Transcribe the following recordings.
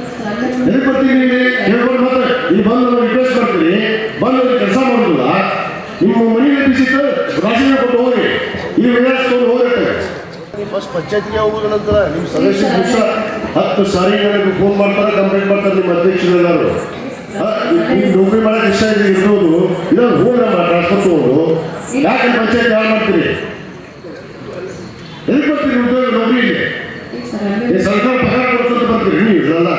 ಇಲ್ಲಿ? ಹೇಳ್ಕೊಂಡು ಮತ್ತೆ ಇಲ್ಲಿ ಬಂದು ನಾವು ರಿಕ್ವೆಸ್ಟ್ ಮಾಡ್ತೀವಿ ಬಂದು ಕೆಲಸ ಮಾಡೋದಿಲ್ಲ. ನಿಮ್ಮ ಮನೆಗೆ ಬಿಸಿತ್ತು ರಾಜೀನಾಮೆ ಕೊಟ್ಟು ಹೋಗಿ ಈ ವಿಳಾಸವನ್ನು ಹೋಗಿರ್ತಾರೆ ಫಸ್ಟ್ ಪಂಚಾಯತ್ಗೆ ಹೋಗೋದ ನಂತರ ನಿಮ್ಮ ಸದಸ್ಯ ದಿವಸ ಹತ್ತು ಸಾರಿ ನನಗೆ ಫೋನ್ ಮಾಡ್ತಾರೆ ಕಂಪ್ಲೇಂಟ್ ಮಾಡ್ತಾರೆ ನಿಮ್ಮ ಅಧ್ಯಕ್ಷರೆಲ್ಲರೂ ನೀವು ನೌಕರಿ ಮಾಡಕ್ಕೆ ಇಷ್ಟ ಇದೆ ಇರ್ಬೋದು. ಇದನ್ನು ಹೋಗಿ ನಮ್ಮ ಟ್ರಾನ್ಸ್ಫರ್ ತಗೊಂಡು. ಯಾಕೆ ಪಂಚಾಯತ್ ಯಾರು ಮಾಡ್ತೀರಿ? ಎಲ್ಲಿ ಬರ್ತೀರಿ ಉದ್ಯೋಗ ನೌಕರಿಗೆ ಇದೆ ಸರ್ಕಾರ ಪಗಾರ ಕೊಡ್ತಂತ ಬರ್ತೀರಿ ನೀವು ಇದೆಲ್ಲ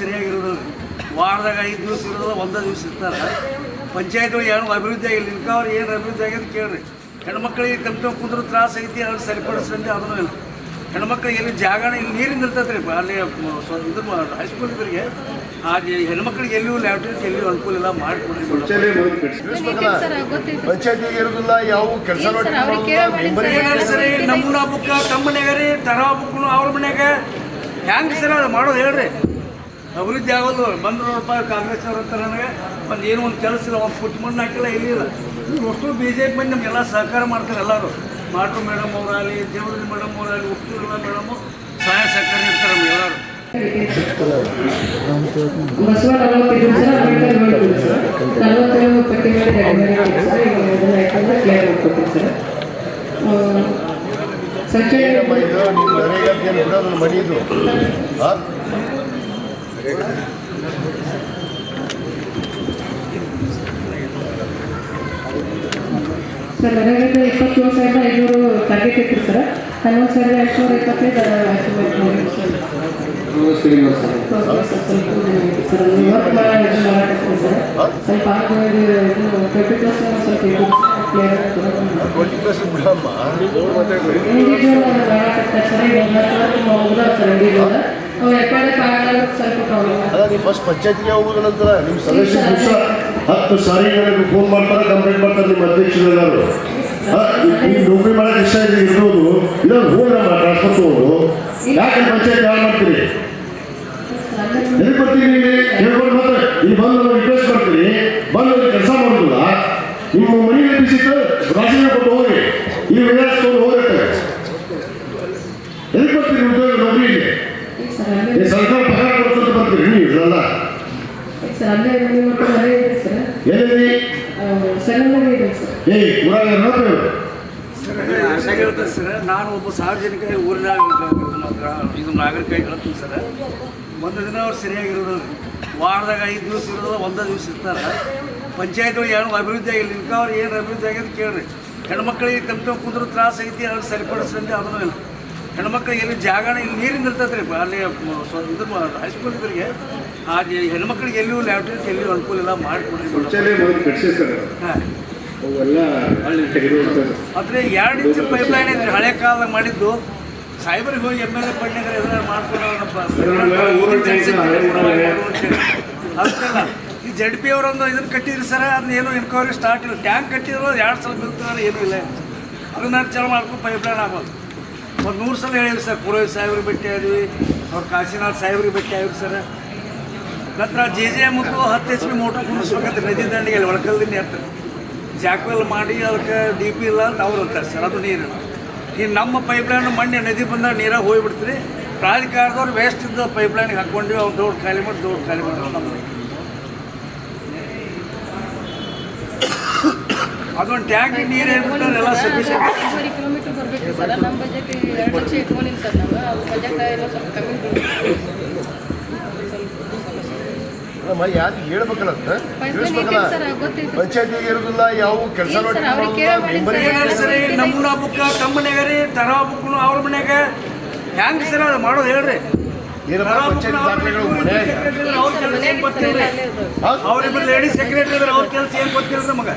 ಸರಿಯಾಗಿರೋದು. ವಾರದಾಗ ಐದು ದಿವಸ ಇರೋದು ಒಂದೇ ದಿವಸ ಇರ್ತಾರೆ. ಪಂಚಾಯತ್ ಏನು ಅಭಿವೃದ್ಧಿ ಆಗಿಲ್ಲ. ಇನ್ಕ ಅವ್ರು ಏನು ಅಭಿವೃದ್ಧಿ ಆಗ್ಯದ ಕೇಳ್ರಿ. ಹೆಣ್ಮಕ್ಳಿಗೆ ಕಲ್ತು ಕುಂದ್ರೆ ತ್ರಾಸ ಐತಿ ಅವ್ರು ಸರಿಪಡಿಸ್ರಂತೆ ಅದನ್ನು ಇಲ್ಲ. ಹೆಣ್ಮಕ್ಳಿಗೆ ಎಲ್ಲಿ ಜಾಗಣ ಇಲ್ಲಿ. ನೀರಿಂದ ಇರ್ತೈತೆ ರೀ ಅಲ್ಲಿ ಇದ್ರ ಹೈಸ್ಕೂಲ್ ಇದ್ರಿಗೆ. ಆ ಹೆಣ್ಮಕ್ಳಿಗೆ ಎಲ್ಲಿಯೂ ಲ್ಯಾಟ್ರಿನ್ ಎಲ್ಲಿಯೂ ಅನುಕೂಲ ಇಲ್ಲ ಮಾಡಿಕೊಡ್ರಿ. ಇರೋದಿಲ್ಲ ಸರ್, ಅವ್ರಿಗೆ ಕೇಳೋ ಸರ್. ಏನಾದ್ರು ಸರಿ ನಮ್ಮ ಬುಕ್ಕ ತಮ್ಮ ಮನ್ಯಾಗ ರೀ ತರ ಬುಕ್ನು ಅವ್ರ ಮನ್ಯಾಗ ಹೆಂಗೆ ಸರ್ ಅದು ಮಾಡೋದು ಹೇಳ್ರಿ. ಅಭಿವೃದ್ಧಿ ಬಂದ್ರು ರೂಪಾಯಿ ಕಾಂಗ್ರೆಸ್ ಅಂತ ಹತ್ರ ನನಗೆ. ಒಂದು ಏನು ಒಂದು ಕೆಲಸ ಇಲ್ಲ, ಒಂದು ಪುಟ್ಟ ಮಣ್ಣು ಹಾಕಿಲ್ಲ ಇಲ್ಲಿಲ್ಲ ಅಷ್ಟು ಬಿ ಜೆ ಪಿ ನಮಗೆಲ್ಲ ಸಹಕಾರ ಮಾಡ್ತಾರೆ ಎಲ್ಲರೂ. ಮಾಟು ಮೇಡಮ್ ಅವರಾಗಲಿ, ದೇವರ ಮೇಡಮ್ ಅವರಾಗಲಿ ಉಪ್ಪೂರಲ್ಲ ಮೇಡಮು ಸಹಾಯ ಸಹಕಾರ ಇರ್ತಾರೆ ನಮ್ಗೆ ಎಲ್ಲರೂ. ಬಸವ ನಲವತ್ತೈದು ಸರ್ ಅಂಬೇಡ್ಕರ್ ಮಾಡಿದ್ರು ಸರ್ ನಲವತ್ತೈದು ಪಟ್ಟಿ ಮಾಡಿ ರೆಡಿ ಮಾಡಿದ್ದೀವಿ ಸರ್. ಈಗ ಅದನ್ನ ಯಾಕಂದ್ರೆ ಕ್ಲಿಯರ್ ಮಾಡ್ಕೊಡ್ತೀವಿ ಸರ್ ಸಂಚಯ ನನಗೆ ಇಪ್ಪತ್ತೇಳು ಸಾವಿರದ ಐನೂರು ಟಾರ್ಗೆಟ್ ಇತ್ತು ಸರ್. ಹನ್ನೊಂದು ಸಾವಿರದ ಎಂಟುನೂರ ಇಪ್ಪತ್ತೈದು ಸರ್ ವರ್ಕ್ ಮಾಡಿ ಸರ್ ಸ್ವಲ್ಪ ಸ್ವಲ್ಪ ನೀವು ಫಸ್ಟ್ ಪಂಚಾಯತ್ಗೆ ಹೋಗೋದ ನಂತರ ನಿಮ್ಮ ಸದಸ್ಯ ದಿವಸ ಹತ್ತು ಸಾರಿ ಫೋನ್ ಮಾಡ್ತಾರೆ ಕಂಪ್ಲೇಂಟ್ ಮಾಡ್ತಾರೆ ನಿಮ್ಮ ಅಧ್ಯಕ್ಷರೆಲ್ಲರೂ. ನೀವು ನೌಕರಿ ಮಾಡಕ್ಕೆ ಇಷ್ಟ ಇದೆ ಇರ್ಬೋದು. ಇದನ್ನು ಹೋಗಿ ನಮ್ಮ ಟ್ರಾನ್ಸ್ಫರ್ ತಗೊಂಡು. ಯಾಕೆ ಪಂಚಾಯತ್ ಯಾವ ಮಾಡ್ತೀರಿ? ಎದಕ್ಕೆ ಬರ್ತೀವಿ ಹೇಳ್ಕೊಂಡು ಮತ್ತೆ ಇಲ್ಲಿ ಬಂದು ನಾವು ರಿಕ್ವೆಸ್ಟ್ ಮಾಡ್ತೀವಿ ಬಂದು ಕೆಲಸ ಮಾಡೋದಿಲ್ಲ. ನಿಮ್ಮ ಮನೆಗೆ ಬಿಸಿತ್ತು ರಾಜೀನಾಮೆ ಕೊಟ್ಟು ಹೋಗಿ ಈ ವಿಳಾಸವನ್ನು ಹೋಗಿರ್ತಾರೆ ಎಲ್ಲಿ ಬರ್ತೀರಿ ಉದ್ಯೋಗ ನೌಕರಿ ಸರ್ ಈ ಸರ್ಕಾರ ಪಗಾರ ಕೊಡ್ತಂತ ಬರ್ತೀರಿ ನೀವು ಇದೆಲ್ಲ ಮನೆ ಮನೆ ಎಲ್ಲಿ ಏಯ್ ಊರಾಗ ನೋಡ್ರಿ ಸರ್ ಹೇಳ್ತೀನಿ ಸರ್ ನಾನು ಒಬ್ಬ ಸಾರ್ವಜನಿಕ ಊರಿನ ಇದು ನಾಗರಿಕ ಹೇಳ್ತೀನಿ ಸರ್. ಒಂದು ದಿನ ಅವ್ರು ಸರಿಯಾಗಿರೋದು ವಾರದಾಗ ಐದು ದಿವಸ ಇರೋದು ಒಂದೇ ದಿವಸ ಇರ್ತಾರೆ. ಪಂಚಾಯತ್ ಏನು ಅಭಿವೃದ್ಧಿ ಆಗಿಲ್ಲ ನಿಮ್ಗೆ ಅವ್ರು ಏನು ಅಭಿವೃದ್ಧಿ ಆಗಿದೆ ಕೇಳ್ರಿ. ಹೆಣ್ಮಕ್ಳಿಗೆ ತಮ್ಮ ಕುಂದ್ರು ತ್ರಾಸ ಐತಿ ಅವ್ರು ಸರಿಪಡಿಸ್ರಂತೆ ಅದನ್ನು ಇಲ್ಲ. ಹೆಣ್ಮಕ್ಳಿಗೆ ಎಲ್ಲಿ ಜಾಗ ಇಲ್ಲಿ ನೀರಿಂದ ಇರ್ತೈತೆ ರೀ ಅಲ್ಲಿ ಇದು ಹೈಸ್ಕೂಲ್ ಇದ್ರಿಗೆ ಆ ಹೆಣ್ಮಕ್ಳಿಗೆ ಎಲ್ಲಿಯೂ ಲ್ಯಾಟ್ರಿನ್ ಎಲ್ಲಿಯೂ ಅನುಕೂಲ ಇಲ್ಲ ಮಾಡಿಕೊಡ್ರಿ. ಹಾಂ. ಆದರೆ ಎರಡು ಇಂಚು ಪೈಪ್ ಲೈನ್ ಇದ್ರಿ ಹಳೆ ಕಾಲದಾಗ ಮಾಡಿದ್ದು ಸೈಬರ್ಗೆ ಹೋಗಿ ಎಂ ಎಲ್ ಎ ಎಲ್ಲ ಮಾಡ್ಕೊಡೋಣಪ್ಪ ಅದಕ್ಕಲ್ಲ ಜಡ್ ಪಿ ಅವರೊಂದು ಇದನ್ನು ಕಟ್ಟಿದ್ರು ಸರ್, ಅದನ್ನ ಏನು ಎನ್ಕ್ವೈರಿ ಸ್ಟಾರ್ಟ್ ಇಲ್ಲ. ಟ್ಯಾಂಕ್ ಕಟ್ಟಿದ್ರು ಎರಡು ಸಲ ಬಿಲ್ತಾರೆ ಏನೂ ಇಲ್ಲ. ಅದನ್ನ ಚಲೋ ಮಾಡ್ಕೊಂಡು ಪೈಪ್ ಲೈನ್ ಆಗೋದು ಒಂದು ನೂರು ಸಲ ಹೇಳಿದ್ರು ಸರ್, ಪುರೋಹಿತ್ ಸಾಹೇಬ್ರಿಗೆ ಭೇಟಿ ಆದ್ವಿ, ಅವ್ರು ಕಾಶಿನಾಥ್ ಸಾಹೇಬ್ರಿಗೆ ಭೇಟಿ ಆಗಿರಿ ಸರ್. ನಂತರ ಜೆ ಜೆ ಮತ್ತು ಹತ್ತು ಎಚ್ ಪಿ ಮೋಟ್ರ್ ಕುಂಡಿಸ್ಬೇಕಂತ ನದಿ ದಂಡಿಗೆ ಅಲ್ಲಿ ಒಳಕಲ್ದಿನ ಇರ್ತಾರೆ ಜಾಕ್ವೆಲ್ ಮಾಡಿ ಅದಕ್ಕೆ ಡಿ ಪಿ ಇಲ್ಲ ಅಂತ ಅವ್ರು ಅಂತಾರೆ ಸರ್, ಅದು ನೀರು. ಈ ನಮ್ಮ ಪೈಪ್ಲೈನ್ ಮಣ್ಣೆ ನದಿ ಬಂದಾಗ ನೀರಾಗಿ ಹೋಗ್ಬಿಡ್ತೀರಿ. ಪ್ರಾಧಿಕಾರದವ್ರು ವೇಸ್ಟ್ ಇದ್ದ ಪೈಪ್ಲೈನ್ಗೆ ಹಾಕ್ಕೊಂಡ್ವಿ ಅವ್ರು ದೊಡ್ಡ ಖಾಲಿ ಮಾಡಿ ದೊಡ್ಡ ಖಾಲಿ ಮಾಡಿ ನಮ್ದು ಅದೊಂದು ಟ್ಯಾಂಕ್ ನೀರು ಎಲ್ಲ ಸಫಿಷಿಯಂಟ್ ಒಂದೂವರೆ ಕಿಲೋಮೀಟರ್ ಬರಬೇಕು ಸರ್. ನಮ್ಮ ಬಜೆಟ್ ಎರಡು ಲಕ್ಷ ಇಟ್ಕೊಂಡಿಲ್ಲ ಸರ್ ನಾವು. ಅದು ಬಜೆಟ್ ಎಲ್ಲ ಸ್ವಲ್ಪ ಕಮ್ಮಿ. ಯಾರು ಹೇಳ್ಬೇಕಲ್ಲ? ಪೈಪ್ಲೈನ್ ಸರ್ ಇರೋದಿಲ್ಲ ಯಾವ ಕೆಲಸ ಇಲ್ಲ ಸರ್, ಅವ್ರಿಗೆ ಕೇಳೋ ಮಾಡಿ ಸರ್. ಏನಾದ್ರು ಸರಿ ನಮ್ಮ ಹಬ್ಬಕ್ಕ ತಮ್ಮ ರೀ ತರ ಹಬ್ಬಕ್ಕೂ ಅವ್ರ ಮನ್ಯಾಗ ಹೆಂಗೆ ಸರ್ ಅದು ಮಾಡೋದು ಹೇಳ್ರಿ. ಅವ್ರಿಬ್ರು ಲೇಡಿ ಸೆಕ್ರೆಟರಿ ಅವ್ರ ಕೆಲಸ ಏನು ಗೊತ್ತಿಲ್ಲ ನಮಗೆ?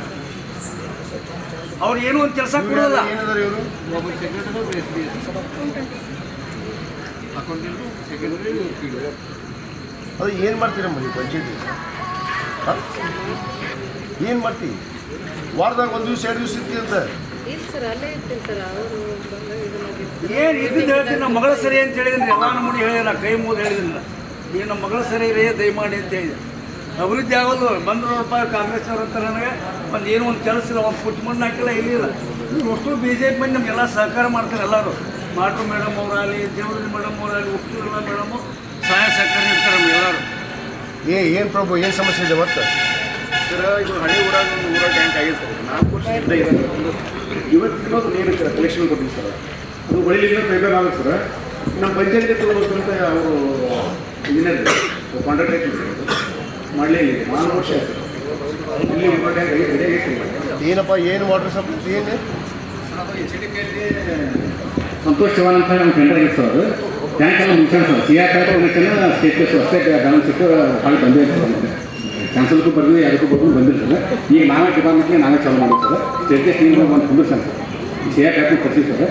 ಅವ್ರು ಏನು ಒಂದು ಕೆಲಸ ಕೊಡೋಲ್ಲ ಅದು ಏನು ಮಾಡ್ತೀರಮ್ಮ ನೀವು ಪಂಚಾಯತಿ ಏನು ಮಾಡ್ತೀವಿ ವಾರದಾಗ ಒಂದು ದಿವಸ ಎರಡು ದಿವಸ ಇರ್ತೀವಿ ಅಂತ? ಇಲ್ಲ ಸರ್ ಅಲ್ಲೇ ಇರ್ತೀನಿ ಸರ್. ಅವರು ಬಂದಾಗ ಇದನ್ನ ಏನು ಇದ್ದಿದ್ದು ಹೇಳ್ತೀನಿ ನಮ್ಮ ಮಗಳ ಸರಿ ಅಂತ ಹೇಳಿದ್ರೆ ಎಲ್ಲ ನಮ್ಮನೆ ಹೇಳಿಲ್ಲ ಕೈ ಮುಗಿದು ಹೇಳಿದಿಲ್ಲ ನೀನು ನಮ್ಮ ಮಗಳ ಸರಿ ರೇ ದಯಮಾಡಿ ಅಂತ ಹೇಳಿದೆ ಅಭಿವೃದ್ಧಿ ಆಗೋದು ಬಂದ್ರು ರೂಪಾಯಿ ಕಾಂಗ್ರೆಸ್ ಅಂತ ನನಗೆ. ಒಂದು ಏನು ಒಂದು ಕೆಲಸ ಇಲ್ಲ ಒಂದು ಪುಟ್ಟ ಮಣ್ಣು ಹಾಕಿಲ್ಲ ಇಲ್ಲಿಲ್ಲ ಅಷ್ಟು ಬಿ ಜೆ ಪಿ ನಮಗೆಲ್ಲ ಸಹಕಾರ ಮಾಡ್ತಾರೆ ಎಲ್ಲರೂ. ಮಾಟು ಮೇಡಮ್ ಅವರಾಗಲಿ ದೇವರ ಮೇಡಮ್ ಅವರಾಗಲಿ ಉಪ್ಪೂರಲ್ಲ ಮೇಡಮು ಸಹಾಯ ಸಹಕಾರ ಇರ್ತಾರೆ ಎಲ್ಲರೂ. ಏ ಏನು ಪ್ರಭು ಏನು ಸಮಸ್ಯೆ ಇದೆ ಮತ್ತೆ ಸರ್ ಇದು ಹಳೆ ಊರಾಗ ಒಂದು ಊರ ಟ್ಯಾಂಕ್ ಆಗಿದೆ ಸರ್. ನಾಲ್ಕು ವರ್ಷದಿಂದ ಇದೆ. ಒಂದು ಏನು ಸರ್ ಕಲೆಕ್ಷನ್ ಕೊಟ್ಟಿವಿ ಸರ್. ಅದು ಹೊಳಿಲಿಂದ ಪೈಪರ್ ಆಗುತ್ತೆ ಸರ್. ನಮ್ಮ ಪಂಚಾಯತ್ಗೆ ತಗೋಬೇಕಂತ ಅವರು ಇಂಜಿನಿಯರ್ ಕಾಂಟ್ರಾಕ್ಟ್ ಐತಿ ಸರ್ ಮಾಡಲಿಲ್ಲ ನಾಲ್ಕು ವರ್ಷ ಆಯ್ತು. ಇಲ್ಲಿ ಟ್ಯಾಂಕ್ ಏನಪ್ಪ ಏನು ವಾಟರ್ ಸಪ್ಲೈ ಏನು? ಸಂತೋಷ್ ಚವಾನ್ ಅಂತ ನಮ್ಮ ಟೆಂಡರ್ ಇತ್ತು ಅದು. ಟ್ಯಾಂಕ್ ಎಲ್ಲ ಮುಗಿಸ್ಯಾನ ಸರ್. ಸಿ ಆರ್ ಪ್ಯಾಟ್ ಮುಗಿಸ್ಯಾನ ಸ್ಟೇಟ್ ಅಷ್ಟೇ ಬ್ಯಾಲೆನ್ಸ್ ಇಟ್ಟು ಹಾಳು ಬಂದೇ ಇರ್ತದೆ ಕ್ಯಾನ್ಸಲ್ಗೂ ಬರ್ದು ಯಾರಿಗೂ ಬರ್ದು ಬಂದಿರ್ತದೆ ಈಗ ನಾವೇ ಡಿಪಾರ್ಟ್ಮೆಂಟ್ಗೆ ನಾವೇ ಚಾಲು ಮಾಡಿ ಸರ್. ಸ್ಟೇಟ್ ಟೆಸ್ಟ್ ನೀರು ಒಂದು ಕುಂದಿರ್ಸಾನ ಸರ್. ಸಿ ಆರ್ ಪ್ಯಾಟ್ನ ಕರ್ಸಿ ಸರ್.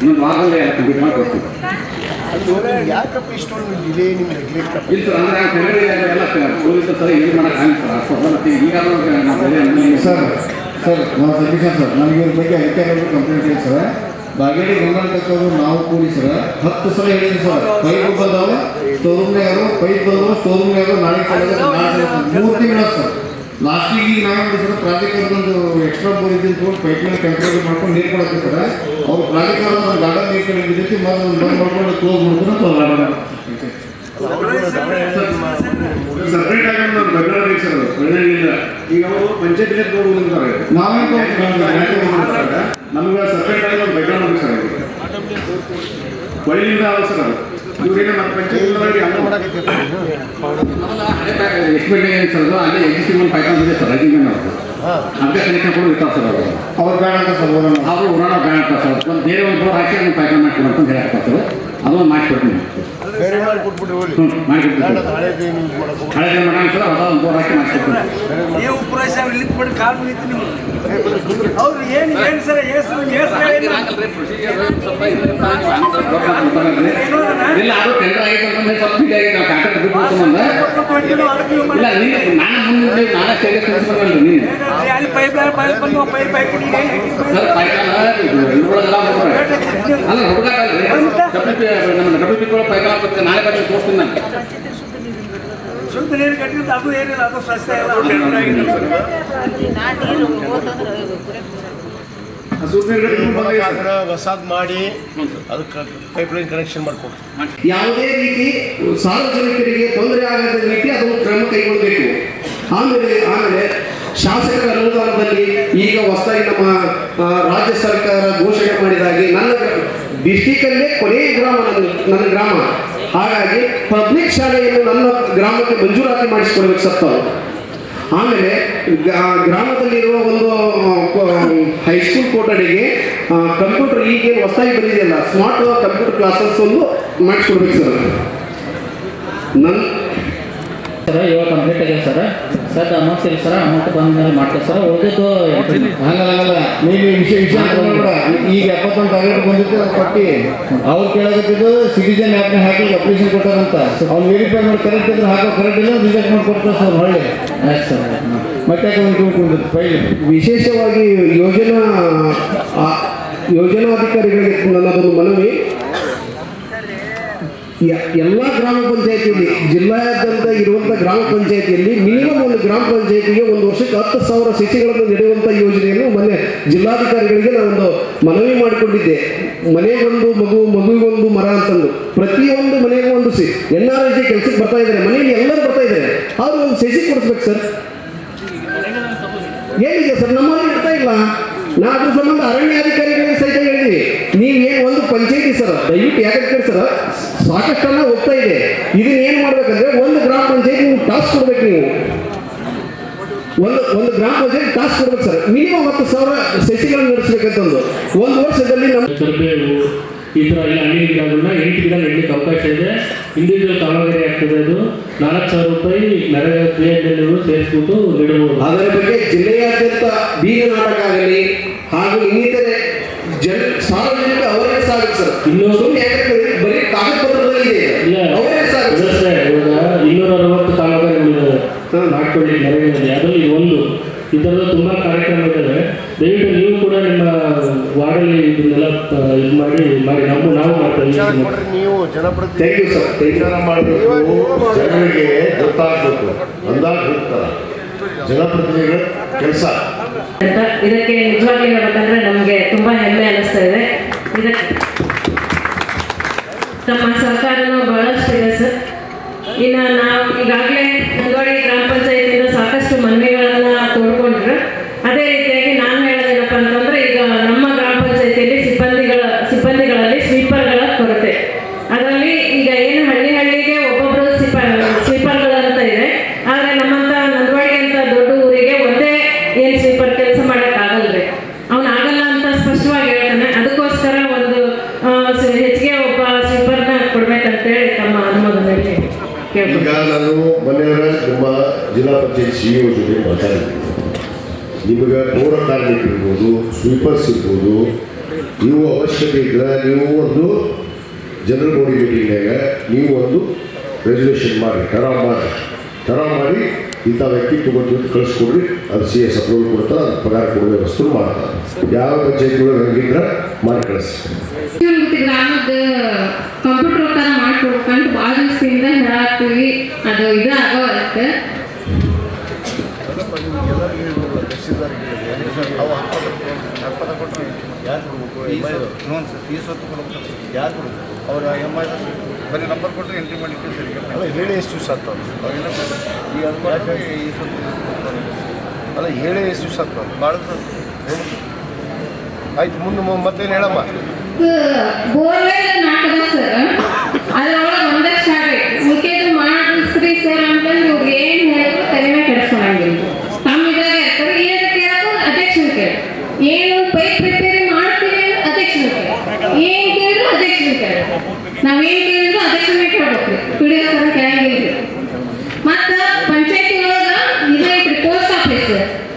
ಇನ್ನೊಂದು ವಾರದಲ್ಲೇ ಎಲ್ಲ ಕಂಪ್ಲೀಟ್ ಮಾಡಿ ಕೊಡ್ತೀವಿ. ಯಾಕಪ್ಪ ಇಷ್ಟೊಂದು ಡಿಲೇ ನಿಮ್ಮ ನೆಗ್ಲೆಕ್ಟ್ ಸರ್ ಸರ್ ನಾವು ಬೇರೆ ಸರ್ ಸರ್ ಇವ್ರ ಬಗ್ಗೆ ಅಧಿಕಾರಿಗಳು ಕಂಪ್ಲೇಂಟ್ ಇದೆ ಸರ್. ಬಾಗೇಡಿ ಗಂಗಾಳಕಕ್ಕವರು ನಾವು ಕೂಡಿ ಸರ್. ಹತ್ತು ಸಲ ಹೇಳಿದ್ರು ಸರ್. ಪೈಪ್ ಬಂದವರು ಸ್ಟೋರೂಮ್ನಾಗ ಪೈಪ್ ಬಂದವರು ಸ್ಟೋರೂಮ್ನಾಗ ನಾಳೆ ಮೂರು ತಿಂಗಳ ಸರ್. ಲಾಸ್ಟಿಗೆ ಈಗ ನಾವು ನೋಡಿ ಸರ್ ಪ್ರಾಧಿಕಾರದೊಂದು ಎಕ್ಸ್ಟ್ರಾ ಬೋರ್ ಇದ್ದಿದ್ದು ತೊಗೊಂಡು ಪೈಪ್ಲೈನ್ ಕಂಟ್ರೋಲ್ ಮಾಡ್ಕೊಂಡು ನೀರು ಕೊಡಕ್ಕೆ ಸರ್. ಅವ್ರು ಪ್ರಾಧಿಕಾರ ಒಂದು ಗಾರ್ಡನ್ ನೀರು ಕಡೆ ಬಿದ್ದೈತಿ ಮೊದಲು ಬಂದ್ ಮಾಡ್ಕೊಂಡು ಕ್ಲೋಸ್ ಮಾಡ್ಕೊಂಡು ಗಾರ್ಡನ್ ಸಪ್ರೇಟ್ ಆಗಿ ಒಂದು ಬೆಂಗಳೂರಿಗೆ ಸರ್ ಬೆಂಗಳೂರಿನಿಂದ ಈಗ ಅವರು ಪಂಚಾಯತ್ಗೆ ತಗೋಬೇಕಂತಾರೆ ನಾವೇನು ನಮ್ಗೆ ಸಪ್ರೇಟ್ ಆಗಿ ಒಂದು ಬೆಂಗಳೂರಿಗೆ ಸರ್ ಇದು ಹೊಳಿಲಿಂದ ಅವಸರ ಅದು. ಇವ್ರೇನು ನಮ್ಮ ಪಂಚಾಯತ್ ಎಕ್ಸ್ಪೆಕ್ಟ್ ಏನು ಸರ್ ಅಲ್ಲಿ ಎಕ್ಸಿಸ್ಟಿಂಗ್ ಒಂದು ಪೈಪ್ ಇದೆ ಸರ್ ರೈಟಿಂಗ್ ಅವ್ರದ್ದು ಕನೆಕ್ಷನ್ ಕೂಡ ಇರ್ತಾವೆ ಸರ್ ಅವರು ಅವ್ರು ಬೇಡ ಅಂತ ಸರ್ ಅವರು ಉರಾಣ ಬ್ಯಾಂಕ್ ಸರ್. ಒಂದು ಬೇರೆ ಒಂದು ಬೋರ್ ಹಾಕಿ ಅದನ್ನು ಪೈಪ್ ಮಾಡ್ಕೊಡು ಅಂತ ಹೇಳಕ್ಕೆ ಸರ್. ಅದನ್ನು ಮಾಡಿಕೊಡ್ತೀನಿ. ಬೇರೆ ಮಾಡಿಕೊಡ್ತೀನಿ ಬೇಡ. ಹಳೆಯ ಮಾಡೋಣ ಸರ್ ಅದ ಒಂದು ಬೋರ್ ಹಾಕಿ ನೀವು ಇಲ್ಲಿ ಬಿಟ್ಟು ಕಾಲು ನಿಮ್ಗೆ. ಹೌದು ಏನು ಏನು ಸರ್ ಏಸು ಏಸು ಇಲ್ಲ ಅದು ಟೆಂಡರ್ ಆಗಿತ್ತು ಅಂತಂದ್ರೆ ಸ್ವಲ್ಪ ಇದು ಆಗಿದೆ. ನಾವು ಕಾಂಟ್ರಾಕ್ಟ್ ಬಿಟ್ಟು ಸಂಬಂಧ ಇಲ್ಲ ನೀನು ನಾನು ಮುಂದೆ ನಾನು ನಿಲ್ಸ್ಕೊಂಡ್ರಿ ನೀನು. ಅಲ್ಲಿ ಪೈಪ್ ಲೈನ್ ಪೈಪ್ ಬಂದು ಪೈಪ್ ಪೈಪ್ ಸರ್ ಪೈಕಾನ ಇವುಗಳೆಲ್ಲ ಹೋಗ್ತಾರೆ ಅಲ್ಲ ನಮ್ಮ ಡಬ್ಲ್ಯೂ ಪಿ ಕೂಡ ನಾಳೆ ಬಂದು ತೋರಿಸ್ತೀನಿ ನಾನು ಶುದ್ಧ ನೀರು ಕಟ್ಟಿದ್ದು ಅದು ಏನಿಲ್ಲ ಅದು ಎಲ್ಲ ಹೊಸಾದ್ ಮಾಡಿ ಅದಕ್ಕೆ ಪೈಪ್ಲೈನ್ ಕನೆಕ್ಷನ್ ಮಾಡಿಕೊಡ್ರಿ ಯಾವುದೇ ರೀತಿ ಸಾರ್ವಜನಿಕರಿಗೆ ತೊಂದರೆ ಆಗದ ರೀತಿ ಅದನ್ನು ಕ್ರಮ ಕೈಗೊಳ್ಳಬೇಕು. ಆಮೇಲೆ ಆಮೇಲೆ ಶಾಸಕರ ಅನುದಾನದಲ್ಲಿ ಈಗ ಹೊಸದಾಗಿ ನಮ್ಮ ರಾಜ್ಯ ಸರ್ಕಾರ ಘೋಷಣೆ ಮಾಡಿದಾಗಿ ನನ್ನ ಡಿಸ್ಟಿಕಲ್ಲೇ ಕೊನೆಯ ಗ್ರಾಮ ನನ್ನ ಗ್ರಾಮ. ಹಾಗಾಗಿ ಪಬ್ಲಿಕ್ ಶಾಲೆಯನ್ನು ನನ್ನ ಗ್ರಾಮಕ್ಕೆ ಮಂಜೂರಾತಿ ಮಾಡಿಸಿಕೊಡ್ಬೇಕು ಸರ್ ತಾವು. ಆಮೇಲೆ ಗ್ರಾಮದಲ್ಲಿರುವ ಒಂದು ಹೈಸ್ಕೂಲ್ ಕೊಠಡಿಗೆ ಕಂಪ್ಯೂಟರ್ ಈಗೇನು ಹೊಸದಾಗಿ ಬಂದಿದೆಯಲ್ಲ, ಸ್ಮಾರ್ಟ್ ಕಂಪ್ಯೂಟರ್ ಕ್ಲಾಸಸ್ ಒಂದು ಮಾಡಿಸ್ಕೊಡ್ಬೇಕು ಸರ್. ನನ್ನ ಸರ್ ಇವಾಗ ಕಂಪ್ಲೀಟ್ ಆಗಿದೆ ಸರ್. ಸರ್ ಅಮೌಂಟ್ ಇಲ್ಲ ಸರ್ ಅಮೌಂಟ್ ಸರ್. ಉಳಿದಿದ್ದು ಹಂಗಲ್ಲ ನೀವು ವಿಷಯ ವಿಷಯ ತಗೊಂಡ್ಬಿಡ. ಈಗ ಎಪ್ಪತ್ತೊಂದು ಟಾರ್ಗೆಟ್ ಬಂದಿತ್ತು ಅದು ಕೊಟ್ಟು. ಅವ್ರು ಕೇಳಕತ್ತಿದ್ದು ಸಿಟಿಜನ್ ಆ್ಯಪ್ನ ಹಾಕಿ ಅಪ್ಲಿಕೇಶನ್ ಕೊಟ್ಟಾರಂತ. ಅವ್ನು ವೆರಿಫೈ ಮಾಡಿ ಕರೆಕ್ಟ್ ಇದ್ರೆ ಹಾಕೋ ಕರೆಕ್ಟ್ ಇಲ್ಲ ರಿಜೆಕ್ಟ್ ಮಾಡಿ ಕೊಡ್ತಾರೆ ಸರ್ ಹೊಳ್ಳಿ ಆಯ್ತು ಸರ್ ಆಯ್ತು. ಮತ್ತೆ ಒಂದು ಫೈಲ್. ವಿಶೇಷವಾಗಿ ಯೋಜನಾ ಆ, ಯೋಜನಾಧಿಕಾರಿಗಳಿಗೆ ನನ್ನದೊಂದು ಮನವಿ. ಎಲ್ಲ ಗ್ರಾಮ ಪಂಚಾಯತಿಯಲ್ಲಿ, ಜಿಲ್ಲಾದ್ಯಂತ ಇರುವಂಥ ಗ್ರಾಮ ಪಂಚಾಯತಿಯಲ್ಲಿ ಮಿನಿಮಮ್ ಒಂದು ಗ್ರಾಮ ಪಂಚಾಯತಿಗೆ ಒಂದು ವರ್ಷಕ್ಕೆ ಹತ್ತು ಸಾವಿರ ಸಸಿಗಳನ್ನು ನೆಡುವಂಥ ಯೋಜನೆಯನ್ನು ಮನೆ ಜಿಲ್ಲಾಧಿಕಾರಿಗಳಿಗೆ ನಾನೊಂದು ಮನವಿ ಮಾಡಿಕೊಂಡಿದ್ದೆ. ಮನೆಗೊಂದು ಮಗು, ಮಗುವಿಗೊಂದು ಮರ ಅಂತಂದು. ಪ್ರತಿಯೊಂದು ಮನೆಗೂ ಒಂದು ಸಿ ಎನ್ ಆರ್ ಐ ಕೆಲಸಕ್ಕೆ ಬರ್ತಾ ಇದ್ದಾರೆ. ಮನೆಯಲ್ಲಿ ಎಲ್ಲರೂ ಬರ್ತಾ ಇದ್ದಾರೆ. ಅವ್ರು ಒಂದು ಸಸಿ ಕೊಡಿಸ್ಬೇಕು ಸರ್. ಏನಿದೆ ಸರ್? ನಮ್ಮಲ್ಲಿ ಇರ್ತಾ ಇಲ್ಲ. ನಾ ಅದ್ರ ಸಂಬಂಧ ಅರಣ್ಯಾಧಿಕಾರಿಗಳಿಗೆ ನೀವೇನು ಒಂದು ಪಂಚಾಯತಿ ಸರ್ ದಯವಿಟ್ಟು ಯಾಕೆ ಸರ್ ಸಾಕಷ್ಟೆಲ್ಲ ಹೋಗ್ತಾ ಇದೆ. ಇದನ್ನ ಏನು ಮಾಡ್ಬೇಕಂದ್ರೆ ಒಂದು ಗ್ರಾಮ ಪಂಚಾಯತಿ ನೀವು ಟಾಸ್ಕ್ ಕೊಡ್ಬೇಕು ನೀವು. ಒಂದು ಒಂದು ಗ್ರಾಮ ಪಂಚಾಯತ್ ಟಾಸ್ಕ್ ಕೊಡ್ಬೇಕು ಸರ್. ಮಿನಿಮಮ್ ಹತ್ತು ಸಾವಿರ ಸಸಿಗಳನ್ನು ನಡೆಸ್ಬೇಕಂತಂದು. ಒಂದು ವರ್ಷದಲ್ಲಿ ನಮ್ಮ ಈ ಥರ ಎಲ್ಲ ಹಣ್ಣಿನ ಗಿಡಗಳನ್ನ ಎಂಟು ಗಿಡ ನೆಡ್ಲಿಕ್ಕೆ ಅವಕಾಶ ಇದೆ. ಇಂಡಿವಿಜುವಲ್ ಕಾಮಗಾರಿ ಆಗ್ತದೆ ಅದು. ನಾಲ್ಕು ಸಾವಿರ ರೂಪಾಯಿ ನರೇಗಾ ಕ್ರಿಯೆಗಳು ಸೇರಿಸ್ಬಿಟ್ಟು ನೆಡಬಹುದು. ಅದರ ಬಗ್ಗೆ ಜಿಲ್ಲೆಯಾದ್ಯಂತ ಬೀಗ ನಾಟಕ ಆಗಲಿ ಹಾಗೂ ಇನ್ನಿತರೆ ಜನ ಸಾರ್ವಜನಿಕ ಅವರೇ ಆಗುತ್ತೆ ಸರ್. ಇನ್ನೊಂದು ಸುಮ್ಮನೆ ಯಾಕಂದ್ರೆ ಬರೀ ಕಾಗದ ಪತ್ರದಲ್ಲಿ ಇದೆ. ಇಲ್ಲ. ಅವೇರ್ನೆಸ್ ಆಗುತ್ತೆ ಸರ್. ಇನ್ನೂರ ಅರವತ್ತು. ಮಾಡ್ಕೊಳ್ಳಿ ನರೇಗಾದಲ್ಲಿ ಅದರಲ್ಲಿ ಒಂದು ಈ ಥರದ ತುಂಬ ಕಾರ್ಯಕ್ರಮ ಇದ್ದಾವೆ ದಯವಿಟ್ಟು ನೀವು ಕೂಡ ನಿಮ್ಮ ವಾರ್ಡಲ್ಲಿ ಇದನ್ನೆಲ್ಲ ಇದು ಮಾಡಿ ಮಾಡಿ. ನಾವು ನಾವು ಮಾಡ್ತಾ ಇದ್ದೀವಿ. ಕೊಡ್ರಿ ನೀವು ಜನಪ್ರತಿನಿಧಿ ಥ್ಯಾಂಕ್ ಯು ಸರ್ ಥ್ಯಾಂಕ್ ಮಾಡಬೇಕು ಜನರಿಗೆ ಗೊತ್ತಾಗಬೇಕು. ಅಂದಾಗ ಹೋಗ್ತಾರೆ ಜನಪ್ರತಿನಿಧಿಗಳ ಕೆಲಸ. ಇದಕ್ಕೆ ನಿಜವಾಗಿ ಹೇಳ್ಬೇಕಂದ್ರೆ ನಮಗೆ ತುಂಬಾ ಹೆಮ್ಮೆ ಅನಿಸ್ತಾ ಇದೆ. ಇದಕ್ಕೆ ನಮ್ಮ ಸರ್ಕಾರನೂ ಬಹಳಷ್ಟು ಇದೆ ಸರ್. ಇನ್ನು ನಾವು ಈಗಾಗಲೇ ನಂದವಾಡಿ ಗ್ರಾಮ ಪಂಚಾಯತಿಯಿಂದ ಸಾಕಷ್ಟು ಮನವಿಗಳನ್ನ ನೀವು ಅವಶ್ಯಕತೆ ಇದ್ರೆ ನೀವು ಒಂದು ಜನರಲ್ ಬಾಡಿ ಮೀಟಿಂಗ್ನಾಗ ನೀವು ಒಂದು ರೆಸಲ್ಯೂಷನ್ ಮಾಡಿ ಟರಾವ್ ಮಾಡಿ. ಟರಾವ್ ಮಾಡಿ ಇಂಥ ವ್ಯಕ್ತಿ ತಗೊಂಡು ಕಳಿಸ್ಕೊಡ್ರಿ ಅದು ಸಿ ಎಸ್ ಅಪ್ರೂವಲ್ ಕೊಡ್ತಾರೆ ಅದು ಪಗಾರ ಕೊಡೋ ವ್ಯವಸ್ಥೆ ಮಾಡ್ತಾರೆ. ಯಾವ ಪಂಚಾಯತ್ಗಳು ಹಂಗಿದ್ರೆ ಮಾಡಿ ಕಳಿಸಿ ಗ್ರಾಮದ ಕಂಪ್ಯೂಟರ್ ತರ ಮಾಡ್ಕೊಡ್ಬೇಕಂತ ಭಾಳ ದಿವಸದಿಂದ ಹೇಳಾಕ್ತೀವಿ. ಅದು ಇದು ಆಗೋತ್ತೆ ಹ್ಞೂ ಸರ್ ಫೀಸ್ ಹೊತ್ತು ಕೊಡ್ಬೇಕು ಸರ್. ಯಾರು ಕೊಡ್ಬೇಕು ಅವ್ರು ಎಂ ಐ ಬರೀ ನಂಬರ್ ಕೊಟ್ಟರೆ ಎಂಟ್ರಿ ಮಾಡಿಟ್ಟು ಸರಿ ಅಲ್ಲ ಹೇಳಿ ಎಷ್ಟು ದಿವಸ ಆಗ್ತಾವೆ ಅವೆಲ್ಲ ಈಗ ಅದು ಈ ಸ್ವಲ್ಪ ಅಲ್ಲ ಹೇಳಿ ಎಷ್ಟು ದಿವಸ ಆಗ್ತದೆ ಭಾಳ ಸರ್. ಆಯ್ತು ಮುಂದೆ ಮತ್ತೇನು ಹೇಳಮ್ಮ ಬೋರ್ವೆಲ್ ನಾಟಕ ಸರ್ ಅದ್ರೊಳಗೆ ಒಂದೇ ಸ್ಟಾರ್ಟ್ ಐತಿ ಉಳ್ಕೆದು ಮಾಡಿಸ್ರಿ ಸರ್ ಅಂತಂದು ಇವ್ರಿಗೆ ಏನು ಹೇಳಿದ್ರು ತಲೆನೇ ಕೆಡಿಸ್ಕೊಳಂಗಿಲ್ಲ ತಮ್ಮ ಇದ್ರಾಗ ಇರ್ತಾರೆ ಏನು ಕೇಳಕ್ಕೂ ಅಧ್ಯಕ್ಷನ ಕೇಳಿ ಏನು ಪೈಪ್ ರಿಪೇರಿ ಮಾಡ್ತೀವಿ ಅಂದ್ರೆ ಅಧ್ಯಕ್ಷನ ಕೇಳಿ ಏನು ಕೇಳಿದ್ರು ಅಧ್ಯಕ್ಷನ ಕೇಳಿ ನಾವೇನು ಕೇಳಿದ್ರು ಅಧ್ಯಕ್ಷನೇ ಕೇಳ್ಬೇಕ್ರಿ ಪಿ ಸರ್ ಕೇಳಂಗಿಲ್ಲ ಮತ್ತು ಪಂಚಾಯತಿ ಒಳಗೆ ಇದು ಐತ್ರಿ ಪೋಸ್ಟ್ ಆಫೀಸ್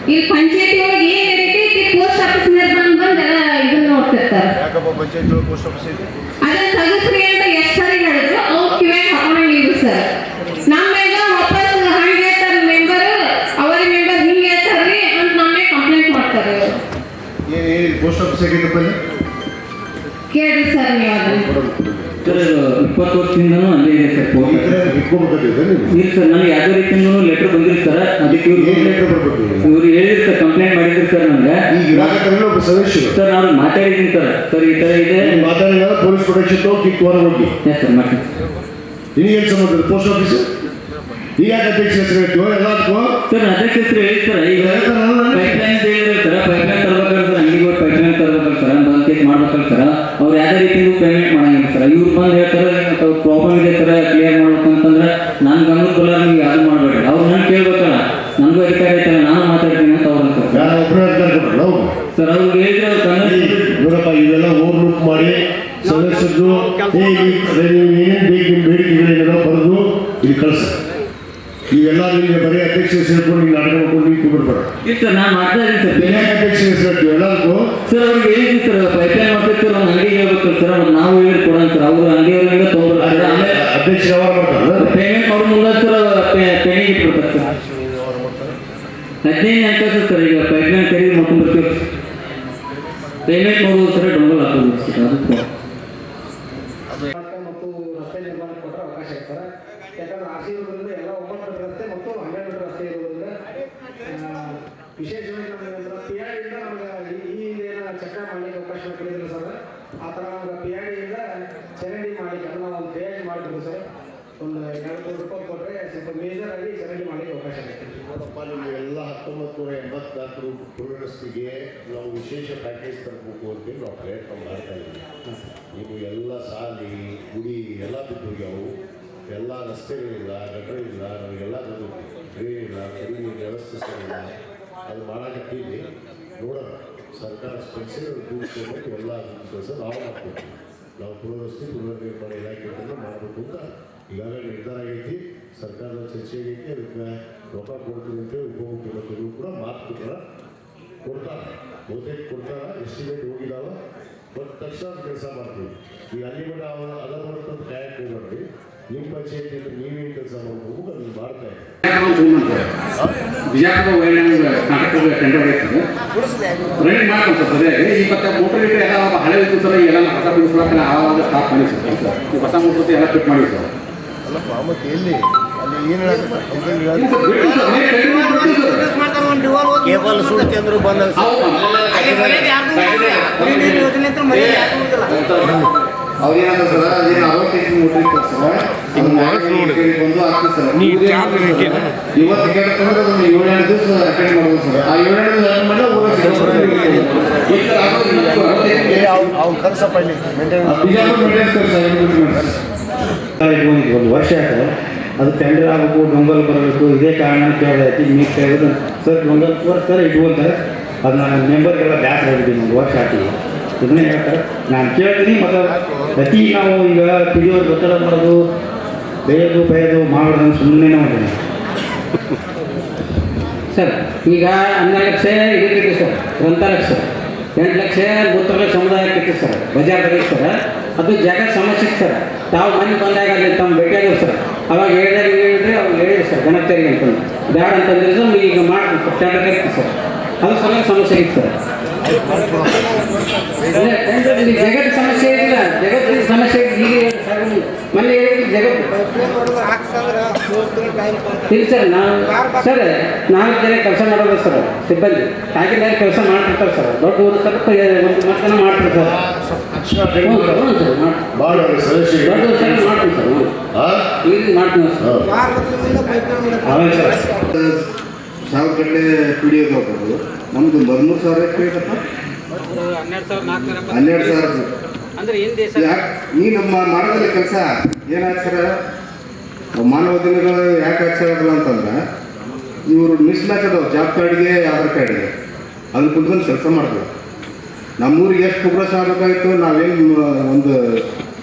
ಇಲ್ಲಿ ಪಂಚಾಯತಿ ಒಳಗೆ ಏನು ನಡೀತೈತಿ ಪೋಸ್ಟ್ ಆಫೀಸ್ ಬಂದು ಬಂದು ಇದನ್ನ ನೋಡ್ತಿರ್ತಾರೆ. ಯಾಕಪ್ಪ ಪಂಚಾಯತ್ ಪೋಸ್ಟ್ ಆಫೀಸ್ ಐತಿ ಅದನ್ನ ತಗಸ್ರಿ ಅಂತ ಎಷ್ಟು ಸರಿ ಹೇಳಿದ್ರು ಅವ್ರು ಸರ್. ನಮ್ಮೇಗ ವಾಪಸ್ ಹಂಗೆ ಹೇಳ್ತಾರೆ ಮೆಂಬರ್ ಅವರ ಮೆಂಬರ್ ಹಿಂಗೆ ಹೇಳ್ತಾರ್ರಿ ಅಂತ ನಮ್ಮೇ ಕಂಪ್ಲೇಂಟ್ ಮಾಡ್ತಾರೆ. ಏನು ಪೋಸ್ಟ್ ಆಫೀಸ್ ಆಗಿದ್ದಪ್ಪ ಇಲ್ಲಿ? ಕೇಳ್ರಿ ಸರ್ ನೀವು ಅದನ್ನ. ಸರ್ ಇಪ್ಪತ್ತು ವರ್ಷದಿಂದನೂ ಅಲ್ಲೇ ಇದೆ ಸರ್ ಇಲ್ಲ ಸರ್ ನನಗೆ ಯಾವುದೇ ರೀತಿಯಿಂದ ಲೆಟರ್ ಬಂದಿಲ್ಲ ಸರ್. ಅದಕ್ಕೆ ಇವ್ರು? ಇವ್ರು ಹೇಳಿದ್ರು ಸರ್ ಕಂಪ್ಲೇಂಟ್ ಮಾಡಿದ್ರು ಸರ್ ನನಗೆ. ಸರ್ ನಾನು ಮಾತಾಡಿದ್ದೀನಿ ಸರ್. ಸರ್ ಈ ಥರ ಇದೆ. ಮಾತಾಡಿದಾಗ ಪೊಲೀಸ್ ಪ್ರೊಟೆಕ್ಷನ್ ಕಿತ್ತು ಹೊರಗೆ ಹೋಗಿ. ಸರ್ ಮಾಡಿ ನಿನಗೇನು ಸಂಬಂಧ ಪೋಸ್ಟ್ ಆಫೀಸ್ ಈಗ ಯಾಕೆ ಅಧ್ಯಕ್ಷ ಹೆಸರು ಹೇಳ್ತೀವೋ? ಎಲ್ಲದಕ್ಕೂ? ಸರ್ ಅಧ್ಯಕ್ಷ ಹೆಸರು ಹೇಳಿ ಸರ್ ಈಗ ಪೈಪ್ಲೈನ್ ಹೇಳಿದ್ರೆ ಸರ್ ಪೈಪ್ಲೈನ್ ತರ್ಬೇಕಲ್ಲ ಸರ್ ಅಂಗಡಿಗೆ ಪೈಪ್ಲೈನ್ ತರ್ಬೇಕಲ್ಲ ಸರ್ ಕೇಸ್ ಮಾಡ್ಬೇಕಲ್ಲ ಸರ್ ಅವ್ರು ಯಾವುದೇ ರೀತಿಯೂ ಪೇಮೆಂಟ್ ಮಾಡಂಗಿಲ್ಲ ಸರ್ ಇವ್ರು ಬಂದು ಹೇಳ್ತಾರೆ ಪ್ರಾಬ್ಲಮ್ ಇದೆ ಸರ್ ಕ್ಲಿಯರ್ ಮಾಡ್ಬೇಕಂತಂದ್ರೆ ಅಂತಂದ್ರೆ ಗಮನ ಗಮನಕ್ಕೆ ನಿಮ್ಗೆ ಯಾರು ಮಾಡಬೇಡಿ. ಅವ್ರು ನಾನು ಕೇಳ್ಬೇಕಲ್ಲ ನನಗೂ ಅಧಿಕಾರ ಐತಲ್ಲ ನಾನು ಮಾತಾಡ್ತೀನಿ ಅಂತ ಅವ್ರು ಸರ್. ಅವ್ರಿಗೆ ಹೇಳಿದ್ರೆ ನೋಡಪ್ಪ ಇವೆಲ್ಲ ಓವರ್ ಲುಕ್ ಮಾಡಿ ನೀವು ಏನೇನು ಬೇಕು ನಿಮ್ಮ ಬರೆದು ಇಲ್ಲಿ ಕಳಿಸಿ. ಇವೆಲ್ಲ ನಿಮಗೆ ಬರೀ ಅಧ್ಯಕ್ಷ ಹೇಳ್ಕೊಂಡು ನೀವು ನಾಟಕ ಮಾಡ್ಕೊಂಡು ಇಲ್ಲ ಸರ್ ನಾನು ಮಾಡ್ತಾ ಇದ್ದೀನಿ ಸರ್. ಬೇರೆ ಅಧ್ಯಕ್ಷ ಹೆಸರು ಎಲ್ಲರಿಗೂ. ಸರ್ ಅವ್ರಿಗೆ ಹೇಳಿದ್ವಿ ಸರ್ ಪೈಪ್ಲೈನ್ ಮಾಡ್ಬೇಕು ಸರ್ ಅಂಗಡಿಗೆ ಹೇಳ್ಬೇಕು ಸರ್ ಅವ್ರು ನಾವು ಹೇಳಿ ಕೊಡೋಣ ಸರ್ ಅವರು ಅಂಗಡಿಯವರಿಂದ ತೊಗೊಂಡ್ರೆ ಆಮೇಲೆ ಅಧ್ಯಕ್ಷ ಯಾವಾಗ ಮಾಡ್ತಾರೆ ಪೇಮೆಂಟ್ ಅವ್ರ ಮುಂದೆ ಸರ್ ಪೇಮೆಂಟ್ ಇಟ್ಬಿಡ್ತಾರೆ ಸರ್. ಹದಿನೈದು ಅಂತ ಸರ್ ಈಗ ಪೈಪ್ಲೈನ್ ಕರೀರಿ ಮಾಡ್ಕೊಂಡು ಪೇಮೆಂಟ್ ನೋಡೋದು ಸರ್ ಡೌನ್ಲೋಡ್ ಹಾಕೋದು ಸರ್ ಅದಕ್ಕೆ ಮತ್ತು ರಸ್ತೆ ನಿರ್ಮಾಣ ಕೊಟ್ಟರೆ ಅವಕಾಶ ಇದೆ ಸರ್ ಯಾಕಂದ್ರೆ ಆರ್ ಸಿ ಇರೋದ್ರಿಂದ ಎಲ್ಲ ಒಂಬತ್ತು ಮೀಟರ್ ರಸ್ತೆ ಮತ್ತು ಹನ್ನೆರಡು ಮೀಟರ್ ರಸ್ತೆ ಇರೋದ್ರಿಂದ ಆ, ವಿಶೇಷವಾಗಿ ನಮಗೆ ಪಿ ಆರ್ ನಮ್ಗೆ ಈ- ಚಕ್ರ ಮಾಡಲಿಕ್ಕೆ ಅವಕಾಶ ಕೊಟ್ಟಿದ್ರು ಸರ್? ಆ ಥರ ನಮ್ಗೆ ಪಿ ಆರ್ ಇಂದ ಚರಂಡಿ ಮಾಡಲಿಕ್ಕೆ ಅದನ್ನ ಒಂದು ಪೇಜ್ ಮಾಡಿದ್ರು ಸರ್. ಒಂದು ಎರಡು ರೂಪಾಯಿ ಕೊಟ್ಟರೆ ಸ್ವಲ್ಪ ಮೇಜರ್ ಆಗಿ ಚರಂಡಿ ಮಾಡಲಿಕ್ಕೆ ಅವಕಾಶ ನೋಡಪ್ಪ ನಿಮಗೆ ಎಲ್ಲ ಹತ್ತೊಂಬತ್ತು ನೂರ ಎಂಬತ್ತಾರು ಪೂರ್ಣಸ್ತಿಗೆ ನಾವು ವಿಶೇಷ ಪ್ಯಾಕೇಜ್ ತರಬೇಕು ಅಂತೇಳಿ ನಾವು ಪ್ರಯತ್ನ ಮಾಡ್ತಾ ಇದ್ದೀವಿ. ನೀವು ಎಲ್ಲ ಸಾಲಿ ಗುಡಿ ಎಲ್ಲ ಬಿದ್ದೋಗ್ಯಾವು ಎಲ್ಲ ರಸ್ತೆಗಳಿಲ್ಲ ಗಟರಿಲ್ಲ ನಮಗೆಲ್ಲ ಬಂದು ಡ್ರೈನ್ ಇಲ್ಲ ವ್ಯವಸ್ಥೆ ಸರಿಯಿಲ್ಲ. ಅದು ಮಾಡಕತ್ತೀವಿ. ನೋಡೋಣ ಸರ್ಕಾರ ಸ್ಪೆಷಲ್ ಕೂಡಿಸ್ಕೊಂಡು ಎಲ್ಲ ಕೆಲಸ ನಾವು ಮಾಡ್ಕೊಡ್ತೀವಿ ನಾವು ಪುನರ್ವಸತಿ ಪುನರ್ನಿರ್ಮಾಣ ಇಲಾಖೆಯನ್ನು ಮಾಡಬೇಕು ಅಂತ ಈಗಾಗಲೇ ನಿರ್ಧಾರ ಆಗೈತಿ. ಸರ್ಕಾರದ ಚರ್ಚೆ ಆಗೈತಿ ಅದಕ್ಕೆ ರೊಕ್ಕ ಕೊಡ್ತೀವಿ ಅಂತೇಳಿ ಉಪಮುಖ್ಯಮಂತ್ರಿಗಳು ಕೂಡ ಮಾತು ಕೂಡ ಕೊಡ್ತಾರೆ. ಬಹುತೇಕ ಕೊಡ್ತಾರ ಎಸ್ಟಿಮೇಟ್ ಹೋಗಿದಾವ ಬಟ್ ತಕ್ಷಣ ಕೆಲಸ ಮಾಡ್ತೀವಿ. ಈಗ ಅಲ್ಲಿ ಕೂಡ ಅವರ ಅದ ಬರುತ್ತೆ ಅಂತ ಕಾಯಕ್ಕೆ ಹೋಗ್ಬೇಡ್ರಿ ನಿಮ್ಮ ಪಂಚಾಯತಿ ಕೆಲಸ ಮಾಡ್ತಾ ಬಿಜಾಪುರ ನಾಟಕದ ಟೆಂಡರ್ ಐತೆ ರನ್ನಿಂಗ್ ಮಾಡ್ಕೊಂಡು ಸರ್ ಸರಿಯಾಗಿ ಈ ಮತ್ತೆ ಮೋಟರ್ ಇಟ್ಟು ಎಲ್ಲ ಹಳೆ ಇತ್ತು ಸರ್ ಎಲ್ಲ ಹೊಸ ಬಿಡಿಸ್ಕೊಳಕ್ಕೆ ಆವಾಗ ಸ್ಟಾಪ್ ಮಾಡಿ ಸರ್. ಈ ಹೊಸ ಮೋಟರ್ ಎಲ್ಲ ಫಿಟ್ ಮಾಡಿ ಸರ್. ಕೇಬಲ್ ಸುಳ್ತಿ ಅಂದ್ರು ಬಂದಾಗ ಹೌದು. ಸರ್ ಅದೇನು ಅರವತ್ತೈದು ಮುಟ್ಟಿರ್ತಾರೆ ಸರ್ ನೋಡಿ ಬಂದು ಆಗ್ತದೆ ಸರ್ ಇವತ್ತು ಕೇಳ್ತಂದ್ರೆ ಅದನ್ನು ಏಳೆಂಟು ದಿವಸ ಅಟೆಂಡ್ ಮಾಡೋದು ಸರ್. ಆ ದಿವಸ ಅಟೆಂಡ್ ಮಾಡಿದ್ರೆ ಊರ ಅವ್ನು ಒಂದು ವರ್ಷ ಆಯ್ತು. ಅದು ಟೆಂಡರ್ ಆಗಬೇಕು ಡೊಂಗಲ್ ಬರಬೇಕು ಇದೇ ಕಾರಣ ಕೇಳಿದೈತಿ ನೀವು ಕೇಳಿದ್ರು ಸರ್ ಡೊಂಗಲ್ ಸರ್ ಇಟ್ಕೊಂತಾರೆ ಅದು ನಾನು ಮೆಂಬರ್ಗೆಲ್ಲ ಬ್ಯಾಸ್ ಆಗಿದ್ದೀನಿ ಒಂದು ವರ್ಷ ಆಗ್ತೀವಿ ಇದನ್ನೇ ಹೇಳ್ತಾರೆ. ನಾನು ಕೇಳ್ತೀನಿ, ಮತ್ತು ಪ್ರತಿ ನಾವು ಈಗ ಪಿಡಿಯೋರು ಒತ್ತಡ ಮಾಡೋದು, ಬೇಯೋದು ಬೇಯೋದು ಮಾಡೋದು ಸುಮ್ಮನೆ ಮಾಡ್ತೀನಿ ಸರ್, ಈಗ ಹನ್ನೆರಡು ಲಕ್ಷ ಇದಕ್ಕೆ ಸರ್, ಒಂದು ಲಕ್ಷ. ಎಂಟು ಲಕ್ಷ ಮೂತ್ರಲಕ್ಷ ಸಮುದಾಯಕ್ಕೆ ಸರ್, ಬಜಾರ್ ಸರ್. ಅದು ಜಾಗ ಸಮಸ್ಯೆ ಸರ್. ತಾವು ಮನೆ ಬಂದಾಗ ಅಲ್ಲಿ ತಮ್ಮ ಭೇಟಿಯಾಗರು ಸರ್. ಅವಾಗ ಹೇಳಿದಾಗ ಹೇಳಿದ್ರೆ ಅವ್ರು ಹೇಳಿದ್ರು ಸರ್ ಗಣಪತಿಗೆ ಅಂತಂದು ಬ್ಯಾಡ ಅಂತಂದ್ರೆ ಈಗ ಮಾಡ್ತೀವಿ ಸರ್. ಅದು ಸಲ ಸಮಸ್ಯೆ ಇತ್ತು ಸರ್. ಇಲ್ಲ, ಟೆಂಡರ್ ಇಲ್ಲಿ ಜಗತ್ತು ಸಮಸ್ಯೆ ಇಲ್ಲ ಜಗತ್ತಿನ ಸಮಸ್ಯೆ ಈಗ ಹೇಳಿ ಸರ್ ಮೊನ್ನೆ ಹೇಳಿದ್ರು ಜಗತ್ತು ಇಲ್ಲ ಸರ್ ನಾವು ಸರ್ ನಾಲ್ಕು ಜನ ಕೆಲಸ ಮಾಡೋದು ಸರ್ ಸಿಬ್ಬಂದಿ ಕಾಕಿನಾಗ ಕೆಲಸ ಮಾಡ್ತಿರ್ತಾರೆ ಸರ್ ದೊಡ್ಡ ಊರು ಸರ್ ಒಂದು ಮತ್ತನ ಮಾಡ್ತಿರ್ತಾರೆ ಹ್ಞೂ ಸರ್ ಹ್ಞೂ ಸರ್ ಮಾಡ್- ಭಾಳ ಸದಸ್ಯ ದೊಡ್ಡ ಊರು ಸರ್ ಮಾಡ್ತೀವಿ ಸರ್ ಹ್ಞೂ. ಹಾಂ ಈಗ ಮಾಡ್ತೀವಿ ಸರ್ ಆಮೇಲೆ ಸರ್ ಸಾವಿರ ಗಂಟೆ ಪಿ ಡಿ ಹೋಗ್ಬೋದು ನಮ್ದು ಬರ್ನೂರು ಸಾವಿರ ಬೇಕಪ್ಪ ಹನ್ನೆರಡು ಸಾವಿರ ಅಂದ್ರೆ ಈ ನಮ್ಮ ಮಾಡೋದಿಲ್ಲ ಕೆಲಸ ಏನು ಸರ್? ಮಾನವ ದಿನಗಳು ಯಾಕೆ ಆಚಾರಲ್ಲ ಅಂತಂದ್ರೆ ಇವರು ಮಿಸ್ ಮ್ಯಾಚ್ ಅದಾವ ಜಾಬ್ ಕಾರ್ಡ್ಗೆ ಆಧಾರ್ ಕಾರ್ಡ್ಗೆ. ಅದನ್ನು ಕುತ್ಕೊಂಡು ಕೆಲಸ ಮಾಡ್ತಾರೆ ನಮ್ಮೂರಿಗೆ ಎಷ್ಟು ಪ್ರೋಗ್ರೆಸ್ ಆಗಬೇಕಾಗಿತ್ತು ನಾವೇನು ಒಂದು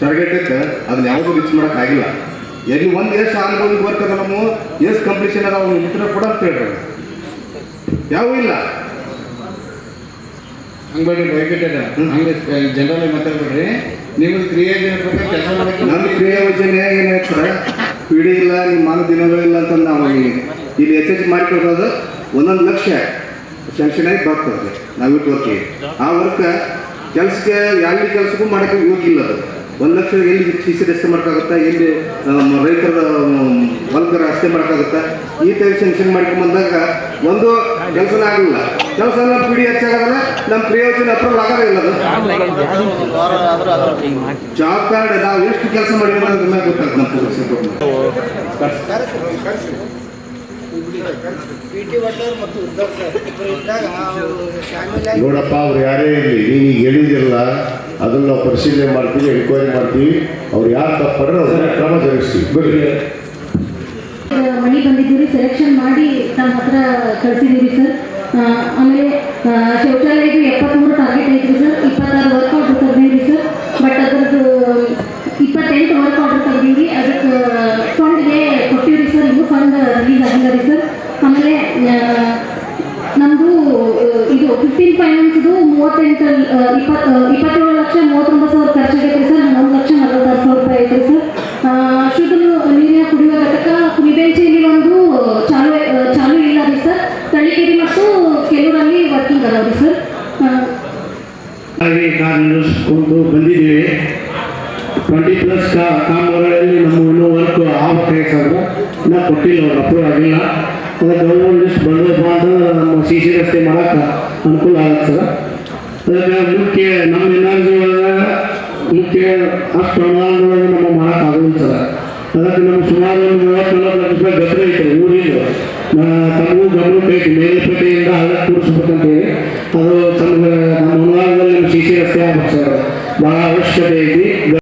ಟಾರ್ಗೆಟ್ ಇತ್ತು ಅದನ್ನ ಯಾವುದೂ ರೀಚ್ ಮಾಡೋಕ್ಕಾಗಿಲ್ಲ ಎಲ್ಲಿ ಒಂದು ಎಷ್ಟು ಆನ್ಗೋಯಿಂಗ್ ಬರ್ತದೆ ಅದ ನಮ್ಮ ಎಷ್ಟು ಕಂಪ್ಲೀಷನ್ ಅದ ಅವ್ನು ಇದ್ರೆ ಕೂಡ ಅಂತ ಹೇಳ್ರಿ ಯಾವೂ ಇಲ್ಲ. ಹಂಗೆ ಬೇಡ್ರಿ ಬೈಬಿಟ್ಟದ ಹಂಗೆ ಜನರಲ್ ಮಾತಾಡ್ಬೇಡ್ರಿ. ನಿಮ್ಗೆ ಕ್ರಿಯೆ ಪ್ರಕಾರ ಕೆಲಸ ಮಾಡಕ್ಕೆ ನನ್ನ ಕ್ರಿಯಾ ಯೋಜನೆ ಏನಾಯ್ತಾರೆ ಪೀಡಿ ಇಲ್ಲ ನಿಮ್ಮ ದಿನಗಳು ದಿನಗಳಿಲ್ಲ ಅಂತ ನಾವು ಇಲ್ಲಿ ಎಚ್ ಎಚ್ ಮಾಡಿಕೊಡೋದು ಒಂದೊಂದು ಲಕ್ಷ ಸ್ಯಾಂಕ್ಷನ್ ಆಗಿ ಬರ್ತದೆ. ನಾವು ಇಟ್ಟು ಆ ವರ್ಕ್ ಕೆಲಸಕ್ಕೆ ಯಾವ ಕೆಲಸಕ್ಕೂ ಮಾಡೋಕ್ಕೆ ಹೋಗಿಲ್ಲ ಅದು. ಒಂದು ಲಕ್ಷ ಎಲ್ಲಿ ಸಿ ಸಿ ರಸ್ತೆ ಮಾಡೋಕ್ಕಾಗುತ್ತಾ ಎಲ್ಲಿ ರೈತರ ಹೊಲ್ಕರ ರಸ್ತೆ ಮಾಡೋಕ್ಕಾಗುತ್ತಾ ಈ ಥರ ಸ್ಯಾಂಕ್ಷನ್ ಮಾಡ್ಕೊಂಬಂದಾಗ ಒಂದು ಕೆಲಸನ ಆಗಲಿಲ್ಲ ಕೆಲಸ ನಮ್ಮ ಪೀಡಿ ಹೆಚ್ಚಾಗಲ್ಲ ನಮ್ಮ ಪ್ರಯೋಜನ ಯೋಜನೆ ಅಪ್ರೂವಲ್ ಆಗೋದೇ ಜಾಬ್ ಕಾರ್ಡ್ ನಾವು ಎಷ್ಟು ಕೆಲಸ ಮಾಡಿ ಮೇಲೆ ಗೊತ್ತಾಗ್ತದೆ ನಮ್ಮ ಪೊಲೀಸ್ ನೋಡಪ್ಪ, ಅವ್ರು ಯಾರೇ ಇರಲಿ, ನೀನು ಈಗ ಹೇಳಿದಿರಲ್ಲ ಅದನ್ನ ನಾವು ಪರಿಶೀಲನೆ ಮಾಡ್ತೀವಿ ಎನ್ಕ್ವೈರಿ ಮಾಡ್ತೀವಿ. ಅವ್ರು ಯಾರು ತಪ್ಪಾಡ್ರೆ ಅವ್ರನ್ನ ಕ್ರಮ ಜರುಗಿಸ್ತೀವಿ. ಮನೆ ಬಂದಿದ್ದೀವಿ. ಸೆಲೆಕ್ಷನ್ ಮಾಡಿ ನಮ್ಮ ಹತ್ರ ಕಳಿಸಿದ್ದೀವಿ ಸರ್ ಆಮೇಲೆ ಶೌಚಾಲಯಕ್ಕೆ ಎಪ್ಪತ್ತ್ಮೂರು ಟಾರ್ಗೆಟ್ ಐತ್ರಿ ಸರ್ ಇಪ್ಪತ್ತಾರು ವರ್ಕ್ ಆರ್ಡರ್ ತೆಗ್ದೀವಿ ಸರ್ ಬಟ್ ಅದರದ್ದು, ಇಪ್ಪತ್ತೆಂಟು ವರ್ಕ್ ಆರ್ಡರ್ ತೆಗ್ದೀವಿ ಅದಕ್ಕೆ ಫಂಡ್ಗೆ ಕೊಟ್ಟಿವ್ರಿ ಸರ್ ಇದು ಫಂಡ್ ರಿಲೀಸ್ ಆಗಿಲ್ಲ ರೀ ಸರ್ ಆಮೇಲೆ ನಮ್ಮದು ಇದು ಫಿಫ್ಟೀನ್ ಫೈನಾನ್ಸ್ದು ಮೂವತ್ತೆಂಟು ಇಪ್ಪತ್ತು ಇಪ್ಪತ್ತೇಳು ಲಕ್ಷ ಮೂವತ್ತೊಂಬತ್ತು ಸಾವಿರ ಖರ್ಚಾಗೈತೆ ಸರ್ ಒಂದು ಲಕ್ಷ ನಲವತ್ತಾರು ಸಾವಿರ ರೂಪಾಯಿ ಐತೆ ಸರ್ ಶುದ್ಧ ಕುಡಿಯುವ ಘಟಕ ಕುಲಿಬೆಂಚಿಯಲ್ಲಿ ಒಂದು ಚಾಲು ಚಾಲು ಇಲ್ಲ ರೀ ಸರ್. ತಳಿಕೇರಿ ಮತ್ತು ಕೆಲವರಲ್ಲಿ ವರ್ಕಿಂಗ್ ಅದಾವ ರೀ ಸರ್ ಹಾಗೆ ಕಾರ್ಯನಿರ್ವಹಿಸಿಕೊಂಡು ಬಂದಿದ್ದೀವಿ. ಟ್ವೆಂಟಿ ಪ್ಲಸ್ ಕಾಮಗಾರಿಗಳಲ್ಲಿ ನಮ್ಮ ಇನ್ನೂ ವರ್ಕ್ ಆಗ್ಬೇಕಾಗಿ ಸರ್. ಇನ್ನೂ ಕೊಟ್ಟಿಲ್ಲ, ಅವ್ರು ಅಪ್ರೂವ್ ಆಗಿಲ್ಲ. ಅದಕ್ಕೆ ಗೌರ್ಮೆಂಟ್ ಲಿಸ್ಟ್ ಬಂದಪ್ಪ ಅಂತಂದ್ರೆ ನಮ್ಮ ಸಿ ಸಿ ರಸ್ತೆ ಅನುಕೂಲ ಆಗುತ್ತೆ ಸರ್. ಅದಕ್ಕೆ ಮುಖ್ಯ ನಮ್ಮ ಎನರ್ಜಿ ಒಳಗೆ ಮುಖ್ಯ ಅಷ್ಟು ಅನುದಾನದೊಳಗೆ ನಮ್ಮ ಮಾಡೋಕ್ಕಾಗಲ್ಲ ಸರ್. ಅದಕ್ಕೆ ನಮ್ಗೆ ತಮಗೂ ಗಮನಕ್ಕೆ ಐತಿ ಮೇಲ್ಪೇಟೆಯಿಂದ ಹಳ್ಳ ಕೂಡಿಸ್ಬೇಕಂತೇಳಿ ಅದು ತಮಗೆ ನಮ್ಮ ಅನುದಾನದಲ್ಲಿ ನಮ್ಮ ಸಿ ಸಿ ರಸ್ತೆ ಆಗ್ಬೇಕು ಸರ್ ಭಾಳ ಅವಶ್ಯಕತೆ ಐತಿ